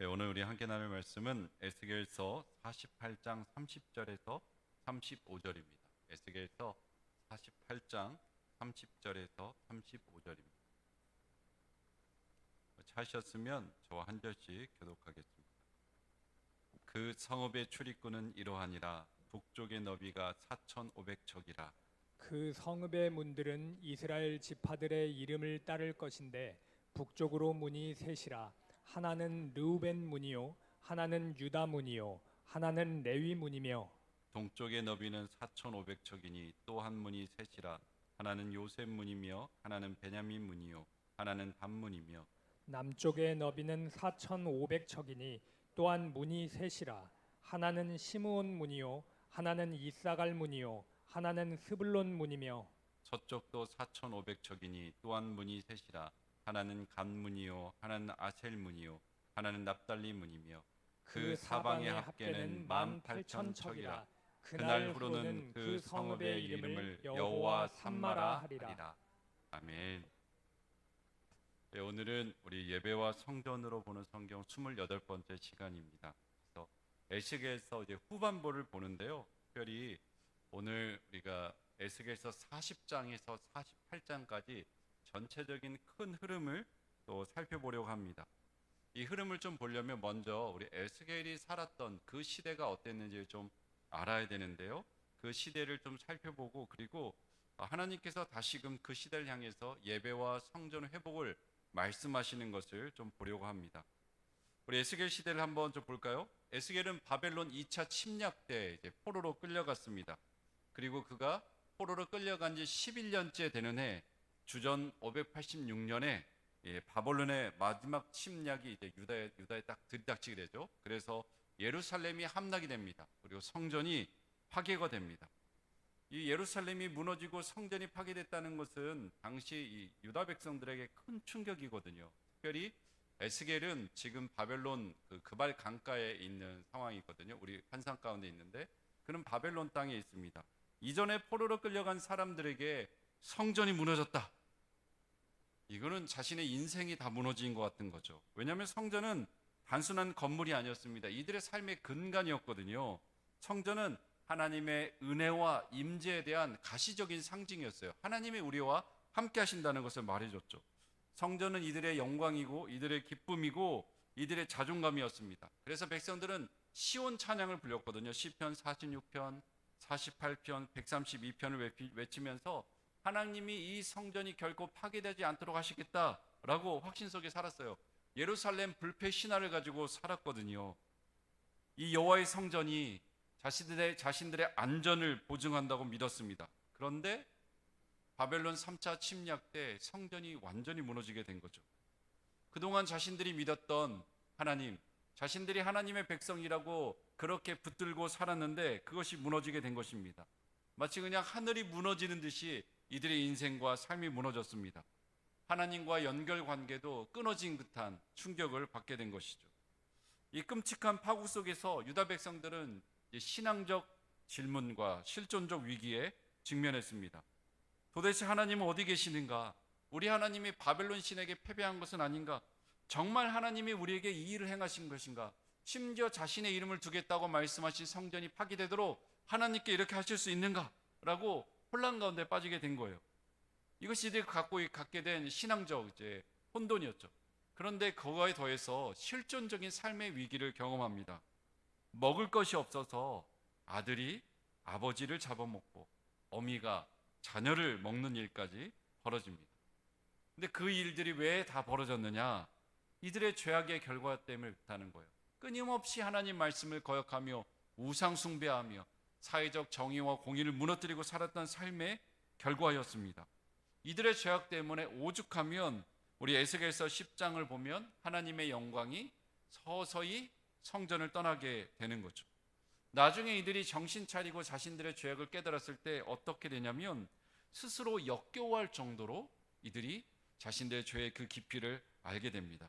네, 오늘 우리 함께 나눌 말씀은 에스겔서 48장 30절에서 35절입니다. 에스겔서 48장 30절에서 35절입니다. 찾으셨으면 저와 한 절씩 교독하겠습니다. 그 성읍의 출입구는 이러하니라 북쪽의 너비가 4,500척이라 그 성읍의 문들은 이스라엘 지파들의 이름을 따를 것인데 북쪽으로 문이 셋이라 하나는 르우벤 문이요 하나는 유다 문이요 하나는 레위 문이며 동쪽의 너비는 4,500척이니 또 한 문이 셋이라. 하나는 요셉 문이며 하나는 베냐민 문이요 하나는 단 문이며. 남쪽의 너비는 4,500척이니 또한 문이 셋이라. 하나는 시므온 문이요 하나는 이사갈 문이요 하나는 스불론 문이며 서쪽도 4,500척이니 또한 문이 셋이라 하나는 간 문이요 하나는 아셀 문이요 하나는 납달리 문이며 그 사방의 합계는 18,000척이라. 그날 후로는 그 성읍의 이름을 여호와 삼마라 하리라. 아멘. 네, 오늘은 우리 예배와 성전으로 보는 성경 28번째 시간입니다. 그래서 에스겔서 이제 후반부를 보는데요. 특별히 오늘 우리가 에스겔서 40장에서 48장까지 전체적인 큰 흐름을 또 살펴보려고 합니다. 이 흐름을 좀 보려면 먼저 우리 에스겔이 살았던 그 시대가 어땠는지를 좀 알아야 되는데요. 그 시대를 좀 살펴보고 그리고 하나님께서 다시금 그 시대를 향해서 예배와 성전 회복을 말씀하시는 것을 좀 보려고 합니다. 우리 에스겔 시대를 한번 좀 볼까요? 에스겔은 바벨론 2차 침략 때 이제 포로로 끌려갔습니다. 그리고 그가 포로로 끌려간 지 11년째 되는 해 주전 586년에 예, 바벨론의 마지막 침략이 이제 유다에 유다에 딱 들이닥치게 되죠. 그래서 예루살렘이 함락이 됩니다. 그리고 성전이 파괴가 됩니다. 이 예루살렘이 무너지고 성전이 파괴됐다는 것은 당시 이 유다 백성들에게 큰 충격이거든요. 특별히 에스겔은 지금 바벨론 그 그발 강가에 있는 상황이거든요. 우리 환상 가운데 있는데 그는 바벨론 땅에 있습니다. 이전에 포로로 끌려간 사람들에게 성전이 무너졌다. 이거는 자신의 인생이 다 무너진 것 같은 거죠. 왜냐하면 성전은 단순한 건물이 아니었습니다. 이들의 삶의 근간이었거든요. 성전은 하나님의 은혜와 임재에 대한 가시적인 상징이었어요. 하나님의 우리와 함께 하신다는 것을 말해줬죠. 성전은 이들의 영광이고 이들의 기쁨이고 이들의 자존감이었습니다. 그래서 백성들은 시온 찬양을 불렸거든요. 시편 46편, 48편, 132편을 외치면서 하나님이 이 성전이 결코 파괴되지 않도록 하시겠다라고 확신 속에 살았어요. 예루살렘 불패 신화를 가지고 살았거든요. 이 여호와의 성전이 자신들의 자신들의 안전을 보증한다고 믿었습니다. 그런데 바벨론 3차 침략 때 성전이 완전히 무너지게 된 거죠. 그동안 자신들이 믿었던 하나님, 자신들이 하나님의 백성이라고 그렇게 붙들고 살았는데 그것이 무너지게 된 것입니다. 마치 그냥 하늘이 무너지는 듯이 이들의 인생과 삶이 무너졌습니다. 하나님과 연결 관계도 끊어진 듯한 충격을 받게 된 것이죠. 이 끔찍한 파국 속에서 유다 백성들은 신앙적 질문과 실존적 위기에 직면했습니다. 도대체 하나님은 어디 계시는가? 우리 하나님이 바벨론 신에게 패배한 것은 아닌가? 정말 하나님이 우리에게 이 일을 행하신 것인가? 심지어 자신의 이름을 두겠다고 말씀하신 성전이 파괴되도록 하나님께 이렇게 하실 수 있는가? 라고 혼란 가운데 빠지게 된 거예요. 이것이 갖고 갖게 된 신앙적 이제 혼돈이었죠. 그런데 그거에 더해서 실존적인 삶의 위기를 경험합니다. 먹을 것이 없어서 아들이 아버지를 잡아먹고 어미가 자녀를 먹는 일까지 벌어집니다. 근데 그 일들이 왜 다 벌어졌느냐? 이들의 죄악의 결과 때문에 그렇다는 거예요. 끊임없이 하나님 말씀을 거역하며 우상 숭배하며 사회적 정의와 공의를 무너뜨리고 살았던 삶의 결과였습니다. 이들의 죄악 때문에 오죽하면 우리 에스겔서 10장을 보면 하나님의 영광이 서서히 성전을 떠나게 되는 거죠. 나중에 이들이 정신 차리고 자신들의 죄악을 깨달았을 때 어떻게 되냐면 스스로 역겨워할 정도로 이들이 자신들의 죄의 그 깊이를 알게 됩니다.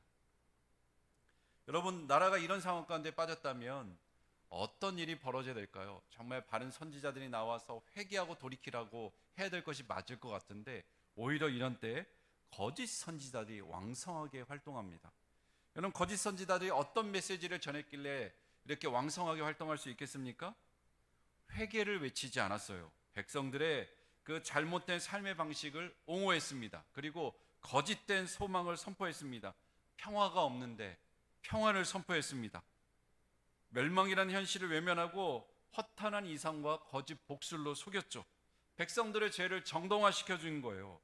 여러분 나라가 이런 상황 가운데 빠졌다면 어떤 일이 벌어져야 될까요? 정말 바른 선지자들이 나와서 회개하고 돌이키라고 해야 될 것이 맞을 것 같은데 오히려 이런 때 거짓 선지자들이 왕성하게 활동합니다. 여러분 거짓 선지자들이 어떤 메시지를 전했길래 이렇게 왕성하게 활동할 수 있겠습니까? 회개를 외치지 않았어요. 백성들의 그 잘못된 삶의 방식을 옹호했습니다. 그리고 거짓된 소망을 선포했습니다. 평화가 없는데 평화를 선포했습니다. 멸망이라는 현실을 외면하고 허탄한 이상과 거짓 복술로 속였죠. 백성들의 죄를 정당화시켜 준 거예요.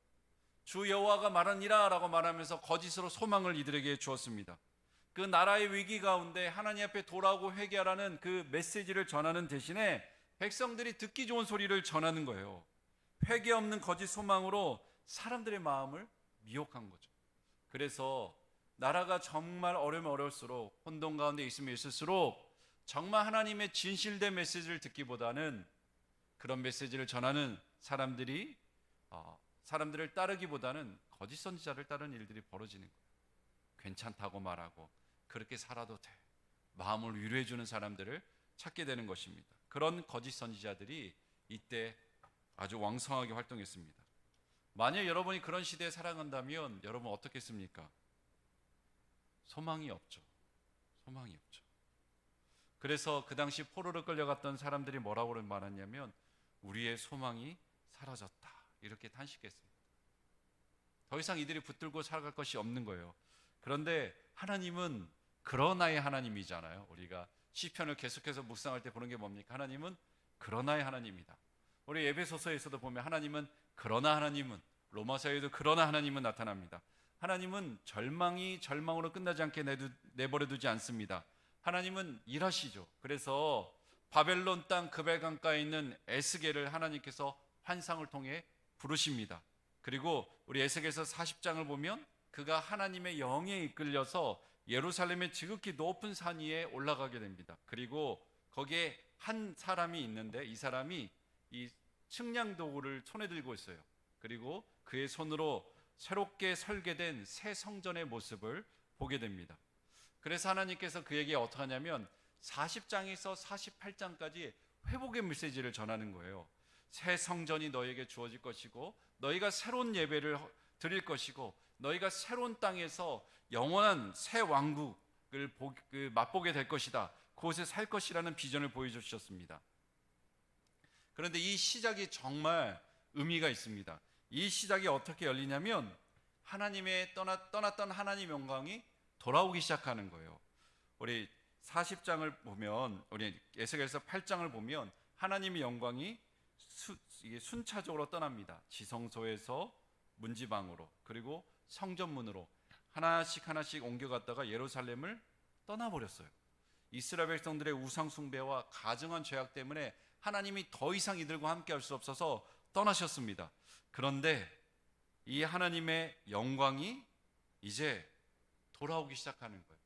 주 여호와가 말하니라라고 말하면서 거짓으로 소망을 이들에게 주었습니다. 그 나라의 위기 가운데 하나님 앞에 돌아오고 회개하라는 그 메시지를 전하는 대신에 백성들이 듣기 좋은 소리를 전하는 거예요. 회개 없는 거짓 소망으로 사람들의 마음을 미혹한 거죠. 그래서 나라가 정말 어려면 어려울수록 혼돈 가운데 있으면 있을수록 정말 하나님의 진실된 메시지를 듣기보다는 그런 메시지를 전하는 사람들이 어, 사람들을 따르기보다는 거짓 선지자를 따르는 일들이 벌어지는 거예요. 괜찮다고 말하고 그렇게 살아도 돼. 마음을 위로해 주는 사람들을 찾게 되는 것입니다. 그런 거짓 선지자들이 이때 아주 왕성하게 활동했습니다. 만약 여러분이 그런 시대에 살아간다면 여러분 어떻겠습니까? 소망이 없죠. 소망이 없죠. 그래서 그 당시 포로로 끌려갔던 사람들이 뭐라고 말했냐면 우리의 소망이 사라졌다. 이렇게 탄식했습니다. 더 이상 이들이 붙들고 살아갈 것이 없는 거예요. 그런데 하나님은 그러나의 하나님이잖아요. 우리가 시편을 계속해서 묵상할 때 보는 게 뭡니까? 하나님은 그러나의 하나님이다. 우리 에베소서에서도 보면 하나님은 그러나 하나님은 로마서에도 그러나 하나님은 나타납니다. 하나님은 절망이 절망으로 끝나지 않게 내버려 두지 않습니다. 하나님은 일하시죠. 그래서 바벨론 땅 그벨 강가에 있는 에스겔을 하나님께서 환상을 통해 부르십니다. 그리고 우리 에스겔서 40장을 보면 그가 하나님의 영에 이끌려서 예루살렘의 지극히 높은 산 위에 올라가게 됩니다. 그리고 거기에 한 사람이 있는데 이 사람이 이 측량 도구를 손에 들고 있어요. 그리고 그의 손으로 새롭게 설계된 새 성전의 모습을 보게 됩니다. 그래서 하나님께서 그에게 어떻게 하냐면 40장에서 48장까지 회복의 메시지를 전하는 거예요. 새 성전이 너에게 주어질 것이고 너희가 새로운 예배를 드릴 것이고 너희가 새로운 땅에서 영원한 새 왕국을 보, 그, 맛보게 될 것이다. 그곳에 살 것이라는 비전을 보여주셨습니다. 그런데 이 시작이 정말 의미가 있습니다. 이 시작이 어떻게 열리냐면 하나님의 떠나, 떠났던 하나님 영광이 돌아오기 시작하는 거예요. 우리 40장을 보면 우리 에스겔서 8장을 보면 하나님의 영광이 수, 이게 순차적으로 떠납니다. 지성소에서 문지방으로 그리고 성전문으로 하나씩 하나씩 옮겨갔다가 예루살렘을 떠나버렸어요. 이스라엘 백성들의 우상 숭배와 가증한 죄악 때문에 하나님이 더 이상 이들과 함께할 수 없어서 떠나셨습니다. 그런데 이 하나님의 영광이 이제 돌아오기 시작하는 거예요.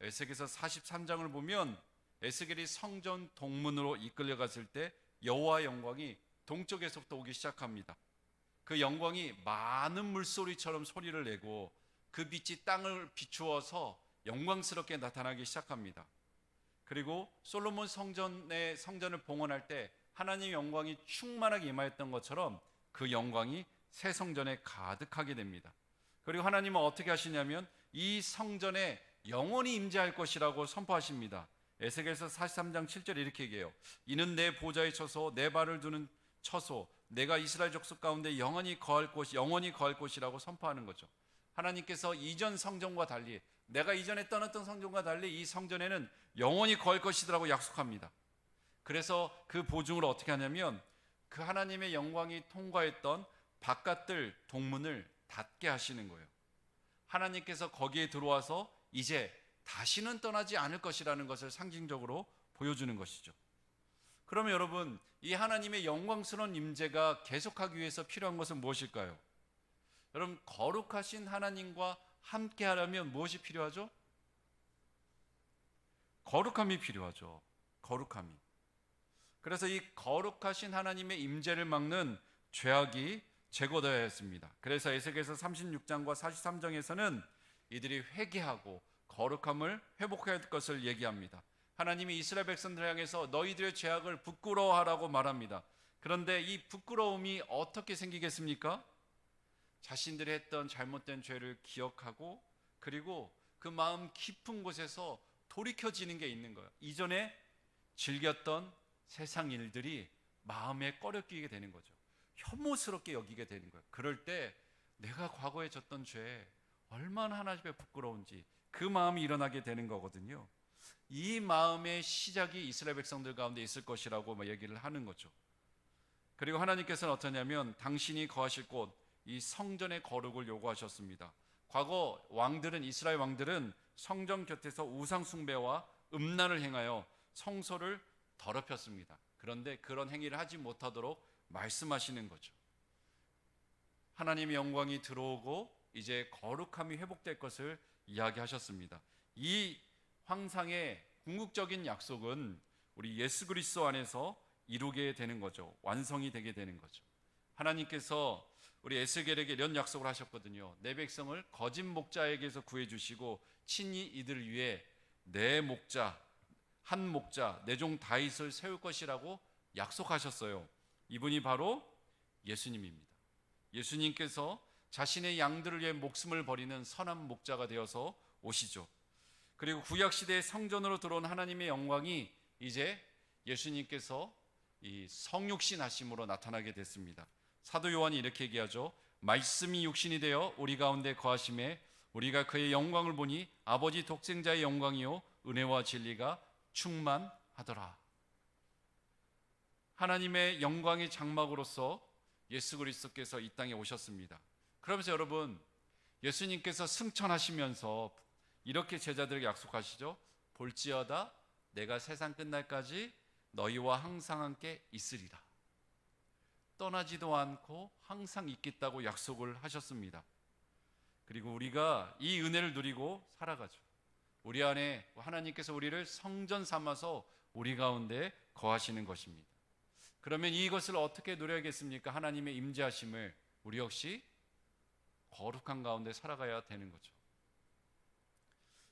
에스겔서 43장을 보면 에스겔이 성전 동문으로 이끌려 갔을 때 여호와 영광이 동쪽에서부터 오기 시작합니다. 그 영광이 많은 물소리처럼 소리를 내고 그 빛이 땅을 비추어서 영광스럽게 나타나기 시작합니다. 그리고 솔로몬 성전의 성전을 봉헌할 때 하나님의 영광이 충만하게 임하였던 것처럼 그 영광이 새 성전에 가득하게 됩니다. 그리고 하나님은 어떻게 하시냐면 이 성전에 영원히 임재할 것이라고 선포하십니다. 에스겔서 43장 7절에 이렇게 얘기해요. 이는 내 보좌에 쳐서 내 발을 두는 처소 내가 이스라엘 족속 가운데 영원히 거할 곳 영원히 거할 곳이라고 선포하는 거죠. 하나님께서 이전 성전과 달리 내가 이전에 떠났던 성전과 달리 이 성전에는 영원히 거할 것이라고 약속합니다. 그래서 그 보증으로 어떻게 하냐면 그 하나님의 영광이 통과했던 바깥들 동문을 닫게 하시는 거예요. 하나님께서 거기에 들어와서 이제 다시는 떠나지 않을 것이라는 것을 상징적으로 보여주는 것이죠. 그러면 여러분, 이 하나님의 영광스러운 임재가 계속하기 위해서 필요한 것은 무엇일까요? 여러분, 거룩하신 하나님과 함께 하려면 무엇이 필요하죠? 거룩함이 필요하죠. 거룩함이. 그래서 이 거룩하신 하나님의 임재를 막는 죄악이 제거되어야 했습니다. 그래서 에스겔서 36장과 43장에서는 이들이 회개하고 거룩함을 회복해야 할 것을 얘기합니다. 하나님이 이스라엘 백성들 향해서 너희들의 죄악을 부끄러워하라고 말합니다. 그런데 이 부끄러움이 어떻게 생기겠습니까? 자신들이 했던 잘못된 죄를 기억하고 그리고 그 마음 깊은 곳에서 돌이켜지는 게 있는 거예요. 이전에 즐겼던 세상 일들이 마음에 꺼려 끼게 되는 거죠. 혐오스럽게 여기게 되는 거예요. 그럴 때 내가 과거에 졌던 죄 얼마나 하나님 앞에 부끄러운지 그 마음이 일어나게 되는 거거든요. 이 마음의 시작이 이스라엘 백성들 가운데 있을 것이라고 뭐 얘기를 하는 거죠. 그리고 하나님께서는 어떠냐면 당신이 거하실 곳 이 성전의 거룩을 요구하셨습니다. 과거 왕들은 이스라엘 왕들은 성전 곁에서 우상 숭배와 음란을 행하여 성소를 더럽혔습니다. 그런데 그런 행위를 하지 못하도록 말씀하시는 거죠. 하나님의 영광이 들어오고 이제 거룩함이 회복될 것을 이야기하셨습니다. 이 황상의 궁극적인 약속은 우리 예수 그리스도 안에서 이루게 되는 거죠. 완성이 되게 되는 거죠. 하나님께서 우리 에스겔에게 이런 약속을 하셨거든요. 내 백성을 거짓 목자에게서 구해 주시고 친히 이들을 위해 내 목자 한 목자 내 종 다윗을 세울 것이라고 약속하셨어요. 이분이 바로 예수님입니다. 예수님께서 자신의 양들을 위해 목숨을 버리는 선한 목자가 되어서 오시죠. 그리고 구약 시대의 성전으로 들어온 하나님의 영광이 이제 예수님께서 이 성육신 하심으로 나타나게 됐습니다. 사도 요한이 이렇게 얘기하죠. 말씀이 육신이 되어 우리 가운데 거하심에 우리가 그의 영광을 보니 아버지 독생자의 영광이요 은혜와 진리가 충만하더라. 하나님의 영광의 장막으로서 예수 그리스도께서 이 땅에 오셨습니다. 그러면서 여러분 예수님께서 승천하시면서 이렇게 제자들에게 약속하시죠. 볼지어다 내가 세상 끝날까지 너희와 항상 함께 있으리라. 떠나지도 않고 항상 있겠다고 약속을 하셨습니다. 그리고 우리가 이 은혜를 누리고 살아가죠. 우리 안에 하나님께서 우리를 성전 삼아서 우리 가운데 거하시는 것입니다. 그러면 이것을 어떻게 누려야겠습니까? 하나님의 임재하심을 우리 역시 거룩한 가운데 살아가야 되는 거죠.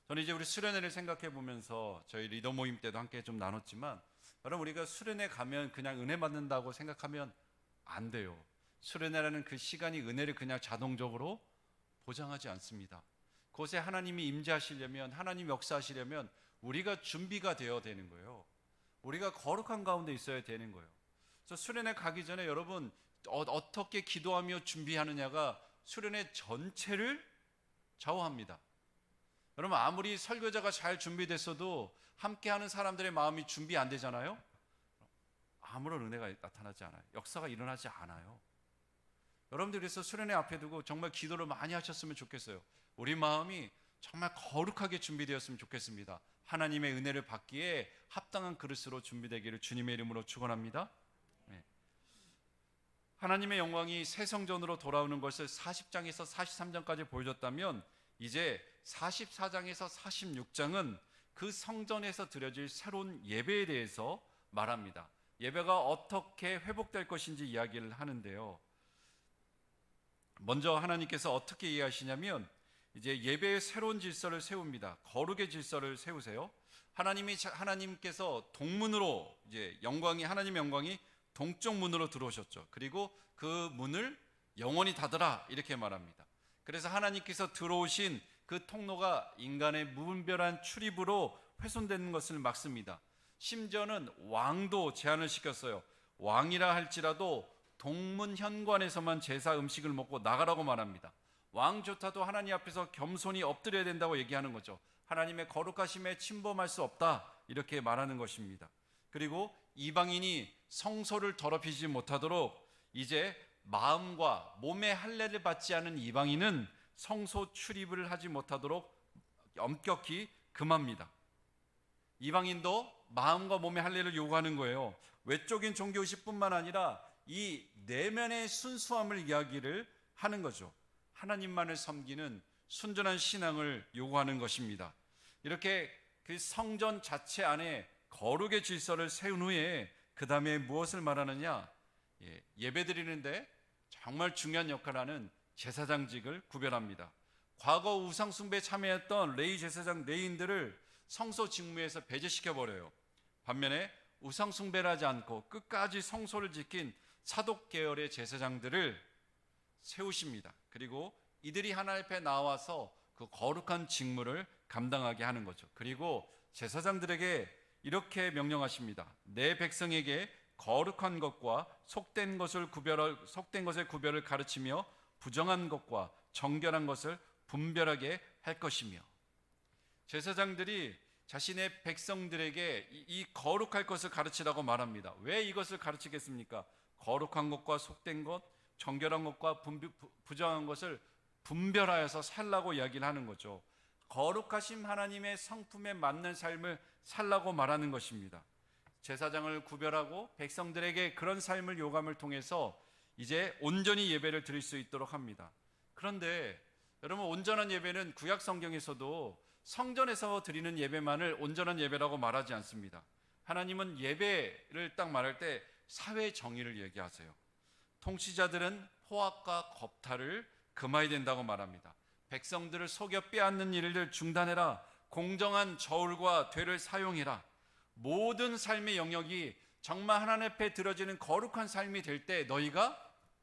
저는 이제 우리 수련회를 생각해 보면서 저희 리더 모임 때도 함께 좀 나눴지만 여러분 우리가 수련회 가면 그냥 은혜 받는다고 생각하면 안 돼요. 수련회라는 그 시간이 은혜를 그냥 자동적으로 보장하지 않습니다. 그곳에 하나님이 임재하시려면 하나님 역사하시려면 우리가 준비가 되어야 되는 거예요. 우리가 거룩한 가운데 있어야 되는 거예요. 그래서 수련회 가기 전에 여러분 어, 떻게 기도하며 준비하느냐가 수련회 전체를 좌우합니다. 여러분 아무리 설교자가 잘 준비됐어도 함께하는 사람들의 마음이 준비 안 되잖아요. 아무런 은혜가 나타나지 않아요. 역사가 일어나지 않아요. 여러분들 그래서 수련회 앞에 두고 정말 기도를 많이 하셨으면 좋겠어요. 우리 마음이 정말 거룩하게 준비되었으면 좋겠습니다. 하나님의 은혜를 받기에 합당한 그릇으로 준비되기를 주님의 이름으로 축원합니다. 네. 하나님의 영광이 새 성전으로 돌아오는 것을 40장에서 43장까지 보여줬다면 이제 44장에서 46장은 그 성전에서 드려질 새로운 예배에 대해서 말합니다. 예배가 어떻게 회복될 것인지 이야기를 하는데요. 먼저 하나님께서 어떻게 이해하시냐면 이제 예배의 새로운 질서를 세웁니다. 거룩의 질서를 세우세요. 하나님이 하나님께서 동문으로 이제 영광이 하나님의 영광이 동쪽 문으로 들어오셨죠. 그리고 그 문을 영원히 닫으라 이렇게 말합니다. 그래서 하나님께서 들어오신 그 통로가 인간의 무분별한 출입으로 훼손되는 것을 막습니다. 심지어는 왕도 제한을 시켰어요. 왕이라 할지라도 동문 현관에서만 제사 음식을 먹고 나가라고 말합니다. 왕조차도 하나님 앞에서 겸손히 엎드려야 된다고 얘기하는 거죠. 하나님의 거룩하심에 침범할 수 없다 이렇게 말하는 것입니다. 그리고 이방인이 성소를 더럽히지 못하도록 이제 마음과 몸의 할례를 받지 않은 이방인은 성소 출입을 하지 못하도록 엄격히 금합니다. 이방인도 마음과 몸의 할례를 요구하는 거예요. 외적인 종교 의식뿐만 아니라 이 내면의 순수함을 이야기를 하는 거죠. 하나님만을 섬기는 순전한 신앙을 요구하는 것입니다. 이렇게 그 성전 자체 안에 거룩의 질서를 세운 후에 그 다음에 무엇을 말하느냐? 예, 예배 드리는데 정말 중요한 역할을 하는 제사장직을 구별합니다. 과거 우상숭배에 참여했던 레이 제사장 레인들을 성소 직무에서 배제시켜 버려요. 반면에 우상숭배를 하지 않고 끝까지 성소를 지킨 사독 계열의 제사장들을 세우십니다. 그리고 이들이 하나님 앞에 나와서 그 거룩한 직무를 감당하게 하는 거죠. 그리고 제사장들에게 이렇게 명령하십니다. 내 백성에게 거룩한 것과 속된 것을 구별할 속된 것의 구별을 가르치며 부정한 것과 정결한 것을 분별하게 할 것이며 제사장들이 자신의 백성들에게 이, 이 거룩할 것을 가르치라고 말합니다. 왜 이것을 가르치겠습니까? 거룩한 것과 속된 것, 정결한 것과 분비- 부- 부정한 것을 분별하여서 살라고 이야기를 하는 거죠. 거룩하신 하나님의 성품에 맞는 삶을 살라고 말하는 것입니다. 제사장을 구별하고 백성들에게 그런 삶을 요감을 통해서 이제 온전히 예배를 드릴 수 있도록 합니다. 그런데 여러분 온전한 예배는 구약 성경에서도 성전에서 드리는 예배만을 온전한 예배라고 말하지 않습니다. 하나님은 예배를 딱 말할 때 사회 정의를 얘기하세요. 통치자들은 포악과 겁탈을 금하야 된다고 말합니다. 백성들을 속여 빼앗는 일을 중단해라. 공정한 저울과 되를 사용해라. 모든 삶의 영역이 정말 하나님 앞에 들어지는 거룩한 삶이 될 때 너희가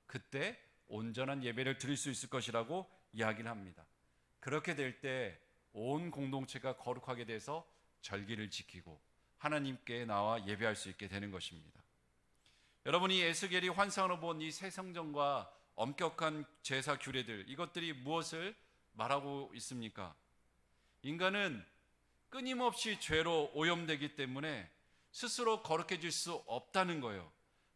그때 온전한 예배를 드릴 수 있을 것이라고 이야기를 합니다. 그렇게 될 때 온 공동체가 거룩하게 돼서 절기를 지키고 하나님께 나와 예배할 수 있게 되는 것입니다. 여러분이 에스겔이 환상으로 본 이 새 성전과 엄격한 제사 규례들 이것들이 무엇을 말하고 있습니까? 인간은 끊임없이 죄로 오염되기 때문에 스스로 거룩해질 수 없다는 거예요.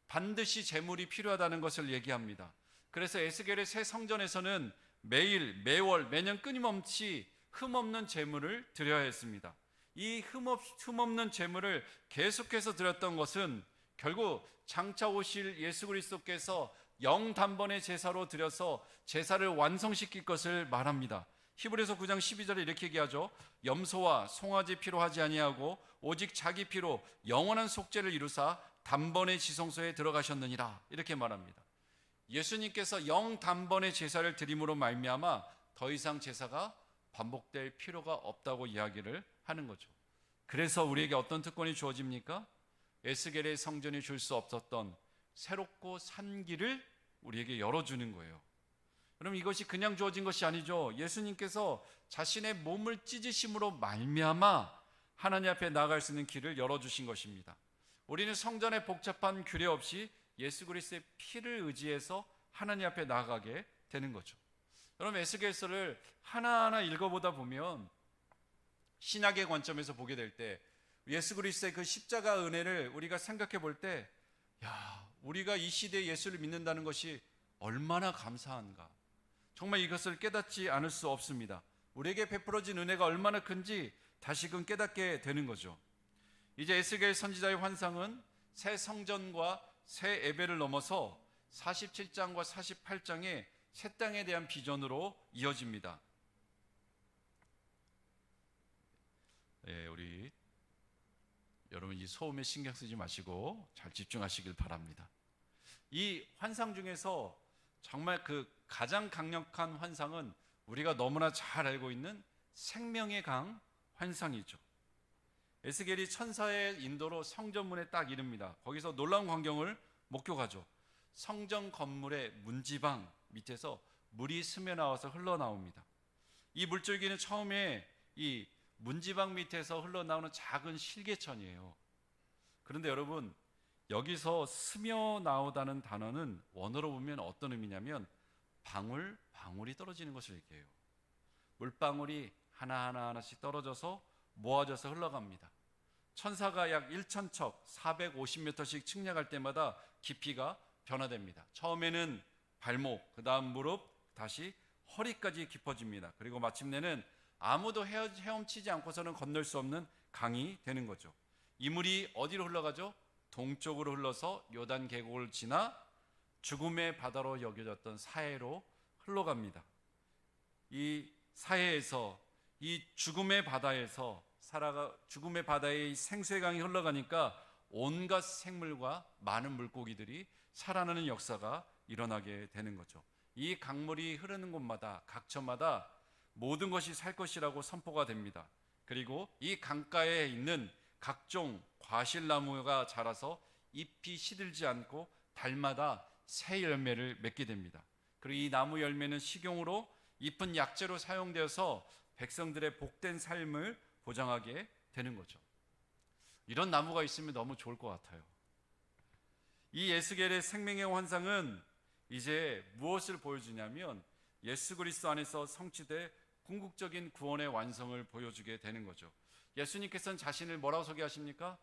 반드시 재물이 필요하다는 것을 얘기합니다. 그래서 에스겔의 새 성전에서는 매일, 매월, 매년 끊임없이 흠없는 재물을 드려야 했습니다. 이 흠없, 흠없는 재물을 계속해서 드렸던 것은 결국 장차 오실 예수 그리스도께서 영 단번의 제사로 드려서 제사를 완성시킬 것을 말합니다. 히브리서 9장 12절에 이렇게 얘기하죠. 염소와 송아지 피로 하지 아니하고 오직 자기 피로 영원한 속죄를 이루사 단번의 지성소에 들어가셨느니라 이렇게 말합니다. 예수님께서 영 단번의 제사를 드림으로 말미암아 더 이상 제사가 반복될 필요가 없다고 이야기를 하는 거죠. 그래서 우리에게 어떤 특권이 주어집니까? 에스겔의 성전이 줄 수 없었던 새롭고 산 길을 우리에게 열어주는 거예요. 그럼 이것이 그냥 주어진 것이 아니죠. 예수님께서 자신의 몸을 찢으심으로 말미암아 하나님 앞에 나아갈 수 있는 길을 열어주신 것입니다. 우리는 성전의 복잡한 규례 없이 예수 그리스도의 피를 의지해서 하나님 앞에 나아가게 되는 거죠. 여러분 에스겔서를 하나하나 읽어보다 보면 신학의 관점에서 보게 될 때 예수 그리스도의 그 십자가 은혜를 우리가 생각해 볼 때, 야, 우리가 이 시대에 예수를 믿는다는 것이 얼마나 감사한가. 정말 이것을 깨닫지 않을 수 없습니다. 우리에게 베풀어진 은혜가 얼마나 큰지 다시금 깨닫게 되는 거죠. 이제 에스겔 선지자의 환상은 새 성전과 새 예배를 넘어서 47장과 48장의 새 땅에 대한 비전으로 이어집니다. 예, 우리 여러분 이 소음에 신경 쓰지 마시고 잘 집중하시길 바랍니다. 이 환상 중에서 정말 그 가장 강력한 환상은 우리가 너무나 잘 알고 있는 생명의 강 환상이죠. 에스겔이 천사의 인도로 성전문에 딱 이릅니다. 거기서 놀라운 광경을 목격하죠. 성전 건물의 문지방 밑에서 물이 스며 나와서 흘러나옵니다. 이 물줄기는 처음에 이 문지방 밑에서 흘러나오는 작은 실개천이에요. 그런데 여러분 여기서 스며 나오다는 단어는 원어로 보면 어떤 의미냐면 방울 방울이 떨어지는 것을 얘기해요. 물방울이 하나하나 하나씩 떨어져서 모아져서 흘러갑니다. 천사가 약 1천척 450m씩 측량할 때마다 깊이가 변화됩니다. 처음에는 발목, 그 다음 무릎, 다시 허리까지 깊어집니다. 그리고 마침내는 아무도 헤엄치지 않고서는 건널 수 없는 강이 되는 거죠. 이 물이 어디로 흘러가죠? 동쪽으로 흘러서 요단 계곡을 지나 죽음의 바다로 여겨졌던 사해로 흘러갑니다. 이 사해에서 이 죽음의 바다에서 살아가 죽음의 바다에 이 생수의 강이 흘러가니까 온갖 생물과 많은 물고기들이 살아나는 역사가 일어나게 되는 거죠. 이 강물이 흐르는 곳마다 각처마다 모든 것이 살 것이라고 선포가 됩니다. 그리고 이 강가에 있는 각종 과실나무가 자라서 잎이 시들지 않고 달마다 새 열매를 맺게 됩니다. 그리고 이 나무 열매는 식용으로 잎은 약재로 사용되어서 백성들의 복된 삶을 보장하게 되는 거죠. 이런 나무가 있으면 너무 좋을 것 같아요. 이 예수겔의 생명의 환상은 이제 무엇을 보여주냐면 예수 그리스도 안에서 성취돼 궁극적인 구원의 완성을 보여주게 되는 거죠. 예수님께서는 자신을 뭐라고 소개하십니까?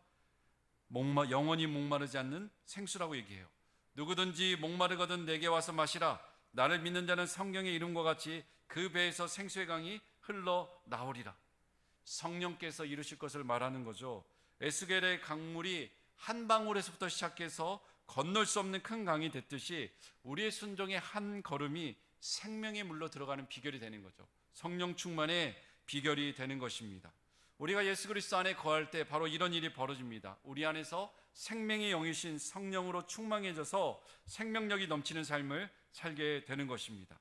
목마, 영원히 목마르지 않는 생수라고 얘기해요. 누구든지 목마르거든 내게 와서 마시라. 나를 믿는 자는 성경의 이름과 같이 그 배에서 생수의 강이 흘러 나오리라. 성령께서 이루실 것을 말하는 거죠. 에스겔의 강물이 한 방울에서부터 시작해서 건널 수 없는 큰 강이 됐듯이 우리의 순종의 한 걸음이 생명의 물로 들어가는 비결이 되는 거죠. 성령 충만의 비결이 되는 것입니다. 우리가 예수 그리스도 안에 거할 때 바로 이런 일이 벌어집니다. 우리 안에서 생명의 영이신 성령으로 충만해져서 생명력이 넘치는 삶을 살게 되는 것입니다.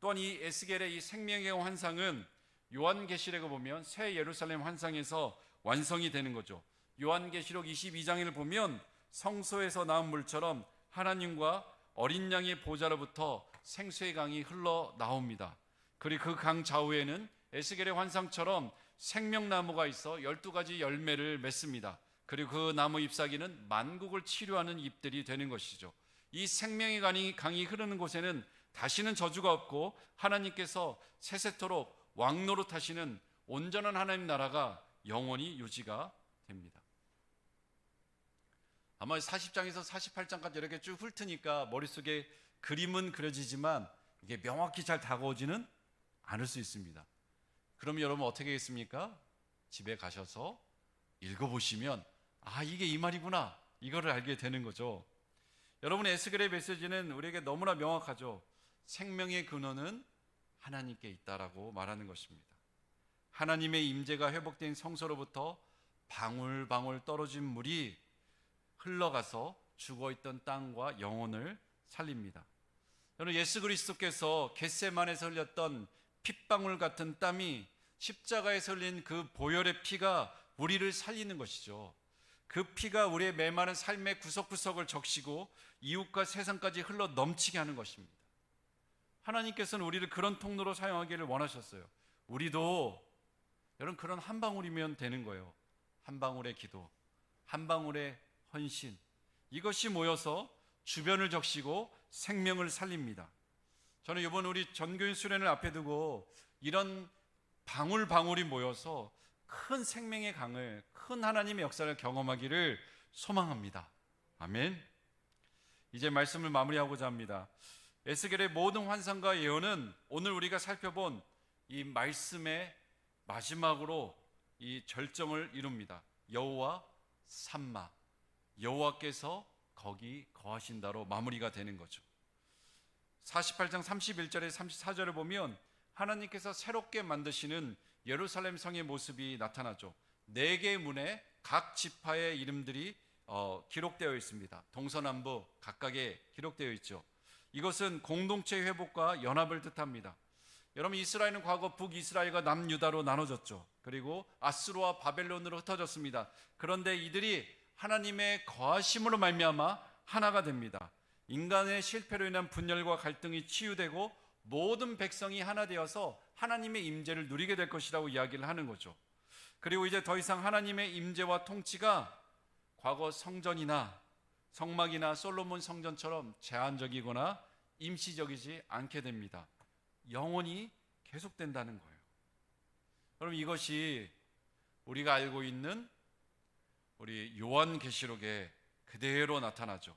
또한 이 에스겔의 이 생명의 환상은 요한계시록을 보면 새 예루살렘 환상에서 완성이 되는 거죠. 요한계시록 22장을 보면 성소에서 나온 물처럼 하나님과 어린 양의 보좌로부터 생수의 강이 흘러 나옵니다. 그리고 그 강 좌우에는 에스겔의 환상처럼 생명나무가 있어 12가지 열매를 맺습니다. 그리고 그 나무 잎사귀는 만국을 치료하는 잎들이 되는 것이죠. 이 생명의 강이, 강이 흐르는 곳에는 다시는 저주가 없고 하나님께서 세세토록 왕노릇하시는 온전한 하나님 나라가 영원히 유지가 됩니다. 아마 40장에서 48장까지 이렇게 쭉 훑으니까 머릿속에 그림은 그려지지만 이게 명확히 잘 다가오지는 않을 수 있습니다. 그럼 여러분 어떻게 하겠습니까? 집에 가셔서 읽어보시면 아 이게 이 말이구나 이거를 알게 되는 거죠. 여러분 에스겔의 메시지는 우리에게 너무나 명확하죠. 생명의 근원은 하나님께 있다라고 말하는 것입니다. 하나님의 임재가 회복된 성소로부터 방울방울 떨어진 물이 흘러가서 죽어있던 땅과 영혼을 살립니다. 여러분 예수 그리스도께서 겟세만에서 흘렸던 핏방울 같은 땀이 십자가에서 흘린 그 보혈의 피가 우리를 살리는 것이죠. 그 피가 우리의 메마른 삶의 구석구석을 적시고 이웃과 세상까지 흘러 넘치게 하는 것입니다. 하나님께서는 우리를 그런 통로로 사용하기를 원하셨어요. 우리도 여러분 그런 한 방울이면 되는 거예요. 한 방울의 기도, 한 방울의 헌신. 이것이 모여서 주변을 적시고 생명을 살립니다. 저는 이번 우리 전교인 수련을 앞에 두고 이런 방울 방울이 모여서 큰 생명의 강을 큰 하나님의 역사를 경험하기를 소망합니다. 아멘. 이제 말씀을 마무리하고자 합니다. 에스겔의 모든 환상과 예언은 오늘 우리가 살펴본 이 말씀의 마지막으로 이 절정을 이룹니다. 여호와 삼마 여호와께서 거기 거하신다로 마무리가 되는 거죠. 48장 31절에 34절을 보면 하나님께서 새롭게 만드시는 예루살렘 성의 모습이 나타나죠. 네 개의 문에 각 지파의 이름들이 어, 기록되어 있습니다. 동서남북 각각에 기록되어 있죠. 이것은 공동체 회복과 연합을 뜻합니다. 여러분 이스라엘은 과거 북이스라엘과 남유다로 나눠졌죠. 그리고 아스로와 바벨론으로 흩어졌습니다. 그런데 이들이 하나님의 거하심으로 말미암아 하나가 됩니다. 인간의 실패로 인한 분열과 갈등이 치유되고 모든 백성이 하나 되어서 하나님의 임재를 누리게 될 것이라고 이야기를 하는 거죠. 그리고 이제 더 이상 하나님의 임재와 통치가 과거 성전이나 성막이나 솔로몬 성전처럼 제한적이거나 임시적이지 않게 됩니다. 영원히 계속된다는 거예요. 여러분 이것이 우리가 알고 있는 우리 요한계시록에 그대로 나타나죠.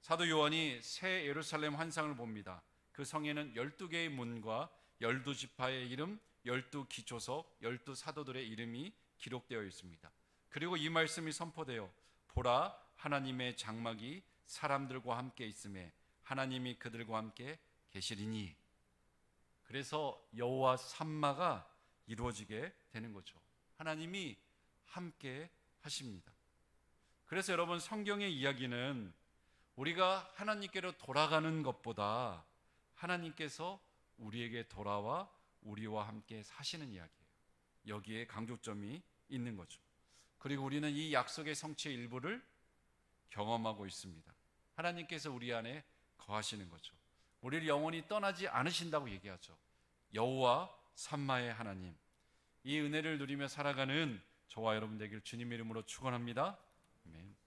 사도 요한이 새 예루살렘 환상을 봅니다. 그 성에는 12개의 문과 12지파의 이름, 12기초석, 12사도들의 이름이 기록되어 있습니다. 그리고 이 말씀이 선포되어 보라 하나님의 장막이 사람들과 함께 있음에 하나님이 그들과 함께 계시리니 그래서 여호와 삼마가 이루어지게 되는 거죠. 하나님이 함께 하십니다. 그래서 여러분 성경의 이야기는 우리가 하나님께로 돌아가는 것보다 하나님께서 우리에게 돌아와 우리와 함께 사시는 이야기예요. 여기에 강조점이 있는 거죠. 그리고 우리는 이 약속의 성취의 일부를 경험하고 있습니다. 하나님께서 우리 안에 거하시는 거죠. 우리를 영원히 떠나지 않으신다고 얘기하죠. 여호와 산마의 하나님. 이 은혜를 누리며 살아가는 저와 여러분 되길 주님 이름으로 축원합니다. 아멘.